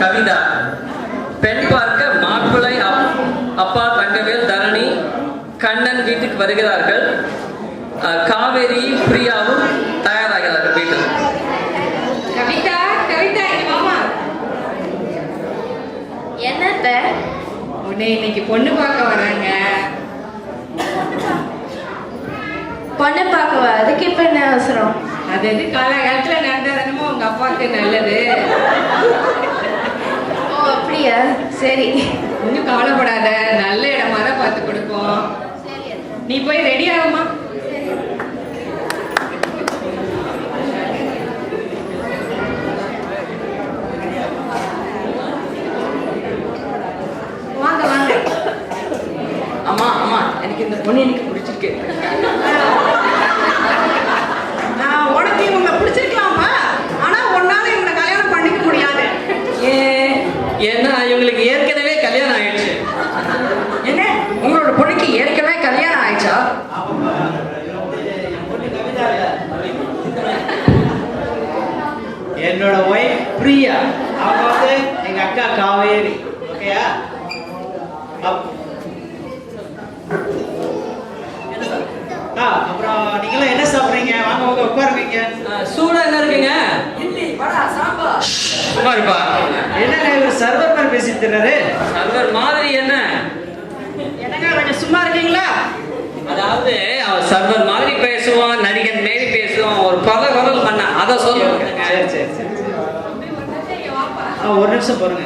கவிதா. பெண் பார்க்க மாப்பிள்ளை அப்- அப்பா தங்கவேல் தரணி கண்ணன் வீட்டுக்கு வருகிறார்கள். காவேரி பிரியாவும் தயாராகிறார்கள் வீட்டில். கவிதா கவிதா வாமா. என்னத்த? உன்னை இன்னைக்கு பொண்ணு பார்க்க வராங்க. பொண்ணு பார்க்கவா? அதுக்கு இப்ப என்ன அவசரம்? அது எது காலகாலத்துல நடந்ததுமோ உங்க அப்பாவுக்கு நல்லது. அப்படியா சரி. ஒன்றும் கவலைப்படாத. நல்ல இடமா தான் பார்த்து கொடுப்போம். நீ போய் ரெடி ஆகுமா? வாங்க வாங்க. அம்மா அம்மா எனக்கு இந்த பொண்ணு எனக்கு பிடிச்சிருக்கு. இவங்களுக்கு ஏற்கனவே கல்யாணம் ஆயிடுச்சு. என்ன? உங்களோட பொண்ணுக்கு ஏற்கனவே கல்யாணம் ஆயிடுச்சா? என்னோட ஒய்ஃப் பிரியா. அவங்க வந்து எங்க அக்கா காவேரி. ஓகேயா அப்புறம் நீங்களாம் என்ன சாப்பிட்றீங்க? வாங்க வாங்க உட்காருவீங்க சூடா என்ன இருக்குங்க? சும்மா இருப்பா. என்னங்க இவர் சர்வர் மாதிரி பேசிட்டு இருக்காரு சர்வர் மாதிரி என்ன? என்னங்க கொஞ்சம் சும்மா இருக்கீங்களா? அதாவது அவன் சர்வர் மாதிரி பேசுவான் நடிகன் மாரி பேசுவான் ஒரு பல குரல் பண்ண. அதை சொல்லுங்க. சரி சரி சரி. ஒரு நிமிஷம் பாருங்க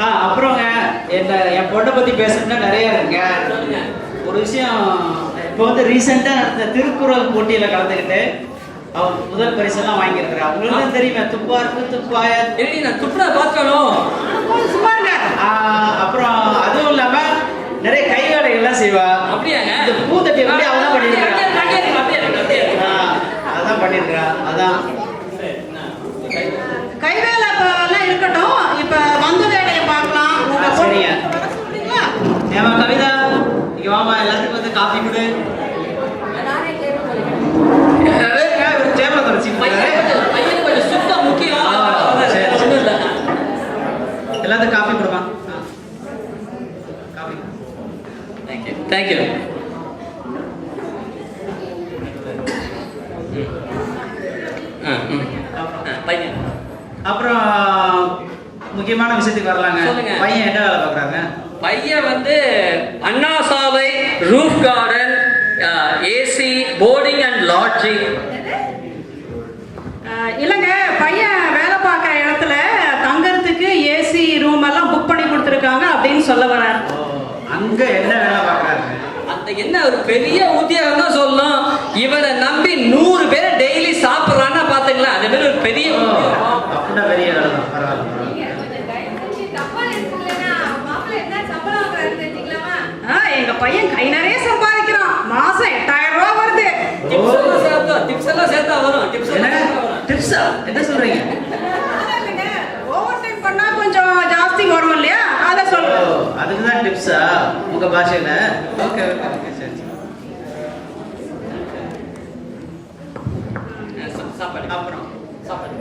ஆ அப்புறங்க என்ன என் பொண்ணை பத்தி பேசணும்னா நிறைய இருக்குங்க. ஒரு விஷயம் இப்போ வந்து ரீசெண்டாக நடந்த திருக்குறள் போட்டியில் கலந்துக்கிட்டு அவன் முதல் பரிசெல்லாம் வாங்கியிருக்கிறேன் உங்களுக்கு தான் தெரியுமே துப்பாருக்கு துப்பாய ஏடி நான் சும்மா இருங்க. அப்புறம் அதுவும் இல்லாம நிறைய கை வேலைகள்லாம் செய்வா. அப்படியாங்க? இந்த பூத்தட்டி எப்படி அவன் தான் பண்ணியிருக்கிறான் அப்படியே இருக்கு, அப்படியே இருக்கு, அப்படியே இருக்கு. அதான் பண்ணியிருக்கிறா அதான் கைவேலை இப்ப எல்லாம் இருக்கட்டும் இப்ப வந்த வேலையை பார்க்கலாம் உங்க ஆ, பொண்ணு சரிங்க. சொல்றீங்களா? ஏமா கவிதா இங்க வாமா எல்லாத்துக்கும் வந்து காஃபி கொடு ஏங்க, இவர் டேபிள தொடச்சி பையன் கொஞ்சம் பையன் கொஞ்சம் சுத்தம் முக்கியம் ஆ, சரி, சரி. ஒண்ணும் இல்ல. எல்லாத்துக்கும் காஃபி கொடுமா காஃபி. ஆ, பையன். அப்புறம் முக்கியமான விஷயத்துக்கு வரலாங்க. பையன் என்ன வேலை பார்க்குறாங்க? பையன் வந்து Anna Salai roof garden AC boarding and lodging ah, இல்லைங்க பையன் வேலை பார்க்குற இடத்துல தங்கறதுக்கு ஏசி ரூம் எல்லாம் புக் பண்ணி கொடுத்துருக்காங்க அப்படின்னு சொல்ல வரேன் அங்க என்ன வேலை பார்க்குறாங்க அந்த என்ன ஒரு பெரிய உத்தியோகம் தான் சொல்லணும். இவனை நம்பி நூறு பேரை டெய்லி சாப்பிட்றான்னா பாத்துங்களா? அது மாதிரி ஒரு பெரிய. அப்படின்னா பெரிய வேலை தான். பரவாயில்ல பரவாயில்ல. ஆ, எங்க பையன் கை நிறைய சம்பாதிக்கிறான். மாசம் எட்டாயிரம் ரூபாய் வருது. டிப்ஸ் எல்லாம் சேர்த்தா வரும். டிப்ஸ் என்ன? எல்லாம் சேர்த்தா வரும். டிப்ஸா என்ன சொல்றீங்க ஓவர் டைம் பண்ணா கொஞ்சம் ஜாஸ்தி வரும் இல்லையா அதை ஓ, சொல்றேன் அதுக்கு தான் டிப்ஸா உங்க பாஷையில? ஓகே ஓகே ஓகே சரி சரி. சா- சாப்பாடு. அப்புறம். சாப்பாடு.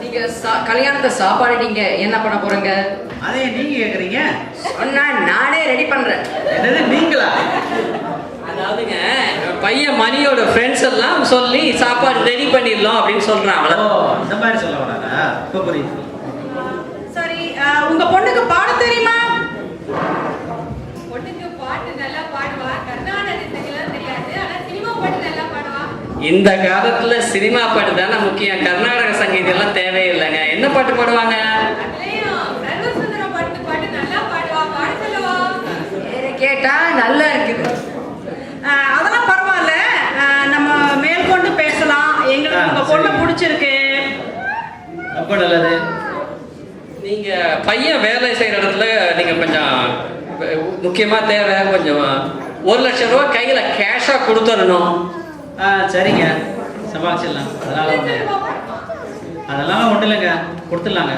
நீங்க கல்யாணத்தை என்ன பண்ண போறீங்க? அதே நீங்க கேக்குறீங்க? சொன்னா நானே ரெடி பண்றேன். என்னது நீங்களா? அதாவதுங்க பையன் மணியோட ஃப்ரெண்ட்ஸ் எல்லாம் சொல்லி சாப்பாடு ரெடி பண்ணிடலாம் அப்படின்னு சொல்றான் ஓ அவ்வளவு இந்த மாதிரி சொல்ல இப்போ புரியுது சரி ஆ, உங்க பொண்ணுக்கு பாட தெரியுமா பொண்ணுக்கு பாட்டு நல்லா பாடுவா கர்நாடக இசையெல்லாம் தெரியாது ஆனா சினிமா பாட்டு நல்லா பாடுவா இந்த காலத்துல சினிமா பாட்டு தானே முக்கியம். கர்நாடக சங்கீதம் எல்லாம் தேவையில்லைங்க என்ன பாட்டு பாடுவாங்க? கேட்டா நல்லா இருக்குது. அதெல்லாம் பரவாயில்ல. நம்ம மேற்கொண்டு பேசலாம். எங்களுக்கு உங்க பொண்ணு சரி. பிடிச்சிருக்கு. ரொம்ப நல்லது. நீங்க பையன் வேலை செய்யற இடத்துல நீங்க கொஞ்சம் முக்கியமா தேவை கொஞ்சம். ஒரு லட்சம் ரூபாய் கையில கேஷா கொடுத்துடணும். ஆ சரிங்க. சமாளிச்சிடலாம் அதெல்லாம் ஒண்ணு அதெல்லாம் ஒன்றும் இல்லைங்க. கொடுத்துடலாங்க.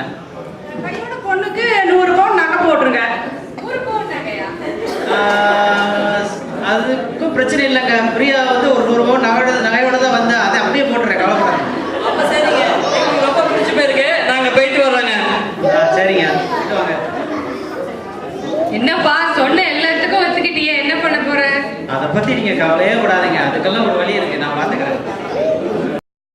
பொண்ணுக்கு நூறு பவுன் நகை போட்டுருங்க. அதுக்கும் பிரச்சனை இல்லைங்க. பிரியா வந்து ஒரு நூறு பவுன் நகையோட நகையோட தான் வந்து அதை அப்படியே போட்டுறேன். கவலைப்படாது அப்ப சரிங்க. ரொம்ப பிடிச்சி போயிருக்கு. நாங்க போயிட்டு வர்றோங்க. ஆ சரிங்க. என்னப்பா சொன்ன எல்லாத்துக்கும் ஒத்துக்கிட்டியே என்ன பண்ண போற அதை பற்றி நீங்கள் கவலையே விடாதீங்க அதுக்கெல்லாம் ஒரு வழி இருக்கு. நான் பார்த்துக்கிறேன்